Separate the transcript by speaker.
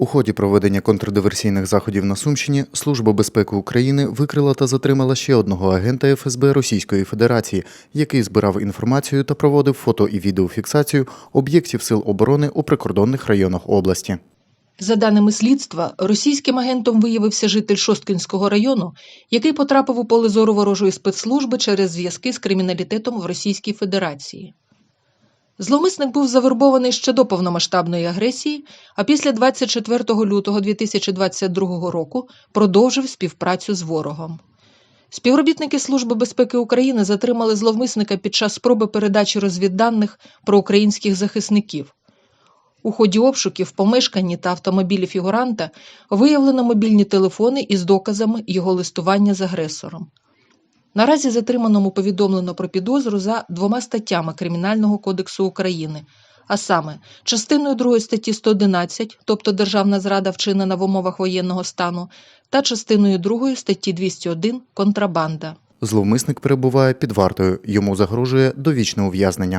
Speaker 1: У ході проведення контрдиверсійних заходів на Сумщині Служба безпеки України викрила та затримала ще одного агента ФСБ Російської Федерації, який збирав інформацію та проводив фото і відеофіксацію об'єктів сил оборони у прикордонних районах області.
Speaker 2: За даними слідства, російським агентом виявився житель Шосткинського району, який потрапив у поле зору ворожої спецслужби через зв'язки з криміналітетом в Російській Федерації. Зловмисник був завербований ще до повномасштабної агресії, а після 24 лютого 2022 року продовжив співпрацю з ворогом. Співробітники Служби безпеки України затримали зловмисника під час спроби передачі розвідданих про українських захисників. У ході обшуків помешканні та автомобілі фігуранта виявлено мобільні телефони із доказами його листування з агресором. Наразі затриманому повідомлено про підозру за двома статтями Кримінального кодексу України, а саме частиною 2 статті 111, тобто державна зрада вчинена в умовах воєнного стану, та частиною 2 статті 201 контрабанда.
Speaker 1: Зловмисник перебуває під вартою, йому загрожує довічне ув'язнення.